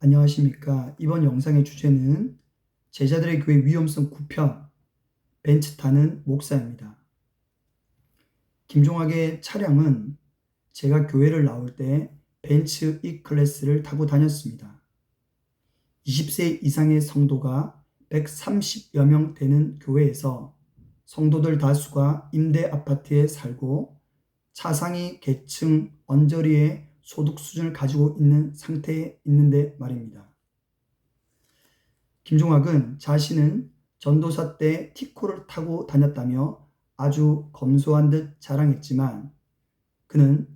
안녕하십니까. 이번 영상의 주제는 제자들의 교회 위험성 9편 벤츠 타는 목사입니다. 김종학의 차량은 제가 교회를 나올 때 벤츠 E 클래스를 타고 다녔습니다. 20세 이상의 성도가 130여 명 되는 교회에서 성도들 다수가 임대 아파트에 살고 차상위 계층 언저리에 소득 수준을 가지고 있는 상태에 있는데 말입니다. 김종학은 자신은 전도사 때 티코를 타고 다녔다며 아주 검소한 듯 자랑했지만 그는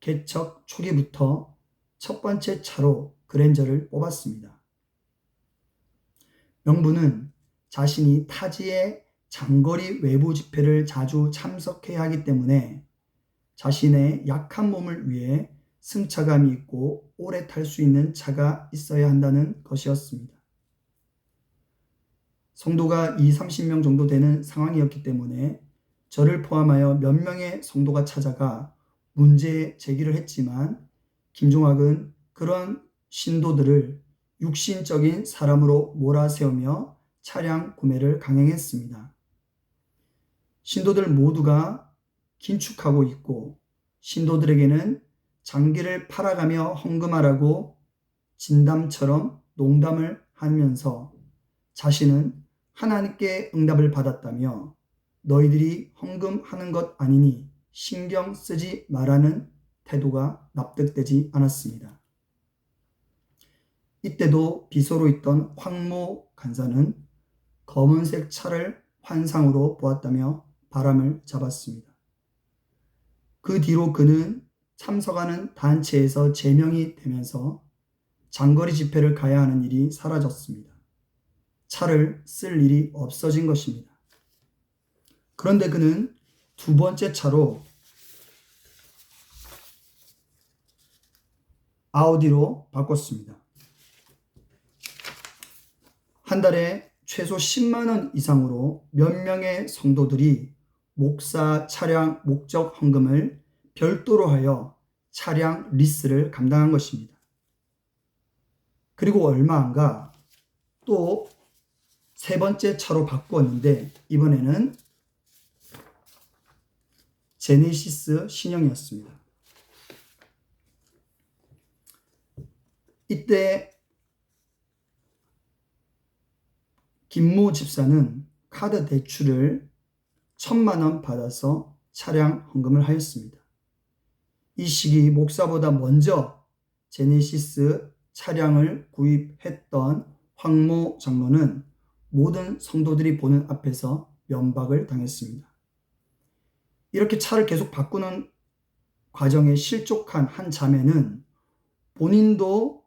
개척 초기부터 첫 번째 차로 그랜저를 뽑았습니다. 명분은 자신이 타지의 장거리 외부 집회를 자주 참석해야 하기 때문에 자신의 약한 몸을 위해 승차감이 있고 오래 탈 수 있는 차가 있어야 한다는 것이었습니다. 성도가 2, 30명 정도 되는 상황이었기 때문에 저를 포함하여 몇 명의 성도가 찾아가 문제 제기를 했지만 김종학은 그런 신도들을 육신적인 사람으로 몰아세우며 차량 구매를 강행했습니다. 신도들 모두가 긴축하고 있고 신도들에게는 장기를 팔아가며 헌금하라고 진담처럼 농담을 하면서 자신은 하나님께 응답을 받았다며 너희들이 헌금하는 것 아니니 신경 쓰지 말라는 태도가 납득되지 않았습니다. 이때도 비서로 있던 황모 간사는 검은색 차를 환상으로 보았다며 바람을 잡았습니다. 그 뒤로 그는 참석하는 단체에서 제명이 되면서 장거리 집회를 가야 하는 일이 사라졌습니다. 차를 쓸 일이 없어진 것입니다. 그런데 그는 두 번째 차로 아우디로 바꿨습니다. 한 달에 최소 10만 원 이상으로 몇 명의 성도들이 목사 차량 목적 헌금을 별도로 하여 차량 리스를 감당한 것입니다. 그리고 얼마 안 가 또 세 번째 차로 바꾸었는데 이번에는 제네시스 신형이었습니다. 이때 김모 집사는 카드 대출을 천만 원 받아서 차량 헌금을 하였습니다. 이 시기 목사보다 먼저 제네시스 차량을 구입했던 황모 장로는 모든 성도들이 보는 앞에서 면박을 당했습니다. 이렇게 차를 계속 바꾸는 과정에 실족한 한 자매는 본인도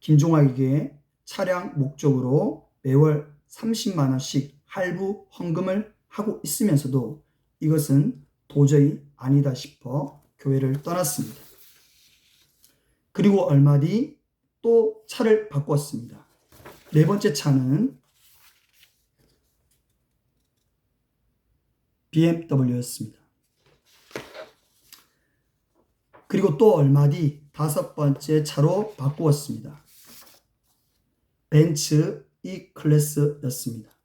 김종학에게 차량 목적으로 매월 30만 원씩 할부 헌금을 하고 있으면서도 이것은 도저히 아니다 싶어 교회를 떠났습니다. 그리고 얼마 뒤 또 차를 바꿨습니다. 네 번째 차는 BMW였습니다. 그리고 또 얼마 뒤 다섯 번째 차로 바꾸었습니다. 벤츠 E 클래스였습니다.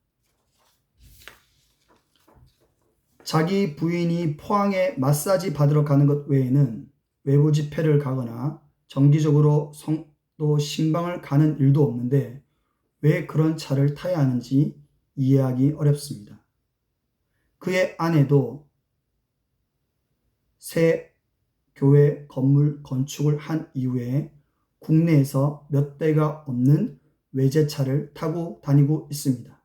자기 부인이 포항에 마사지 받으러 가는 것 외에는 외부 집회를 가거나 정기적으로 성도 신방을 가는 일도 없는데 왜 그런 차를 타야 하는지 이해하기 어렵습니다. 그의 아내도 새 교회 건물 건축을 한 이후에 국내에서 몇 대가 없는 외제차를 타고 다니고 있습니다.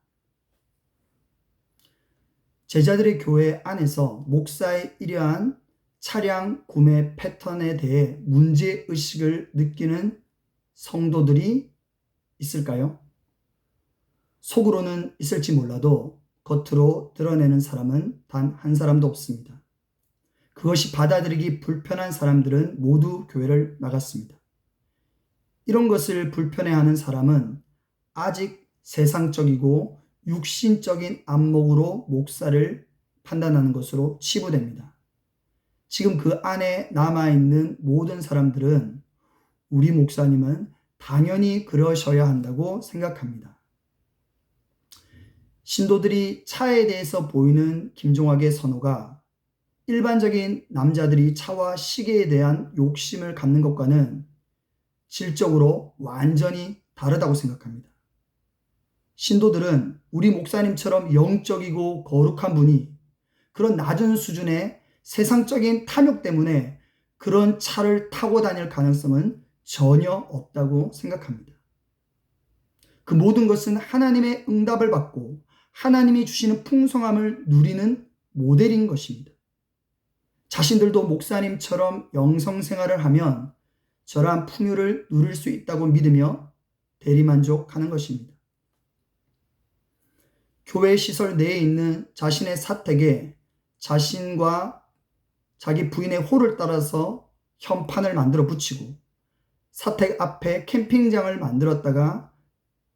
제자들의 교회 안에서 목사의 이러한 차량 구매 패턴에 대해 문제 의식을 느끼는 성도들이 있을까요? 속으로는 있을지 몰라도 겉으로 드러내는 사람은 단 한 사람도 없습니다. 그것이 받아들이기 불편한 사람들은 모두 교회를 나갔습니다. 이런 것을 불편해하는 사람은 아직 세상적이고 육신적인 안목으로 목사를 판단하는 것으로 치부됩니다. 지금 그 안에 남아있는 모든 사람들은 우리 목사님은 당연히 그러셔야 한다고 생각합니다. 신도들이 차에 대해서 보이는 김종학의 선호가 일반적인 남자들이 차와 시계에 대한 욕심을 갖는 것과는 질적으로 완전히 다르다고 생각합니다. 신도들은 우리 목사님처럼 영적이고 거룩한 분이 그런 낮은 수준의 세상적인 탐욕 때문에 그런 차를 타고 다닐 가능성은 전혀 없다고 생각합니다. 그 모든 것은 하나님의 응답을 받고 하나님이 주시는 풍성함을 누리는 모델인 것입니다. 자신들도 목사님처럼 영성 생활을 하면 저러한 풍요를 누릴 수 있다고 믿으며 대리만족하는 것입니다. 교회 시설 내에 있는 자신의 사택에 자신과 자기 부인의 호를 따라서 현판을 만들어 붙이고 사택 앞에 캠핑장을 만들었다가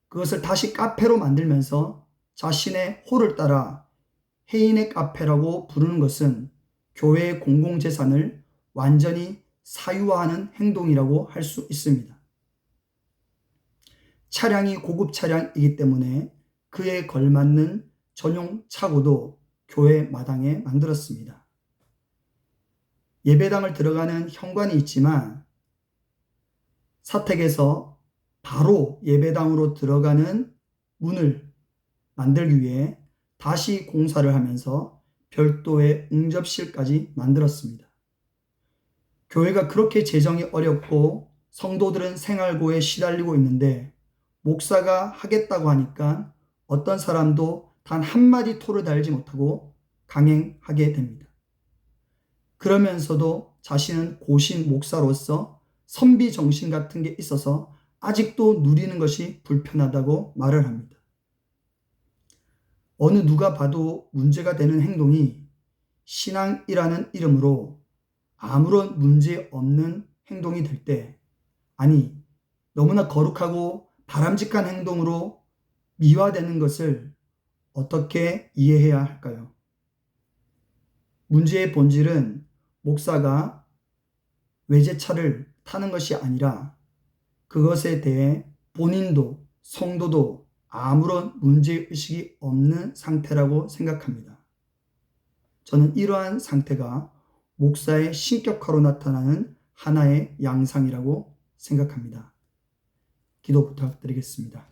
그것을 다시 카페로 만들면서 자신의 호를 따라 해인의 카페라고 부르는 것은 교회의 공공재산을 완전히 사유화하는 행동이라고 할 수 있습니다. 차량이 고급 차량이기 때문에 그에 걸맞는 전용 차고도 교회 마당에 만들었습니다. 예배당을 들어가는 현관이 있지만 사택에서 바로 예배당으로 들어가는 문을 만들기 위해 다시 공사를 하면서 별도의 응접실까지 만들었습니다. 교회가 그렇게 재정이 어렵고 성도들은 생활고에 시달리고 있는데 목사가 하겠다고 하니까 어떤 사람도 단 한마디 토를 달지 못하고 강행하게 됩니다. 그러면서도 자신은 고신 목사로서 선비 정신 같은 게 있어서 아직도 누리는 것이 불편하다고 말을 합니다. 어느 누가 봐도 문제가 되는 행동이 신앙이라는 이름으로 아무런 문제 없는 행동이 될 때, 아니, 너무나 거룩하고 바람직한 행동으로 미화되는 것을 어떻게 이해해야 할까요? 문제의 본질은 목사가 외제차를 타는 것이 아니라 그것에 대해 본인도 성도도 아무런 문제의식이 없는 상태라고 생각합니다. 저는 이러한 상태가 목사의 신격화로 나타나는 하나의 양상이라고 생각합니다. 기도 부탁드리겠습니다.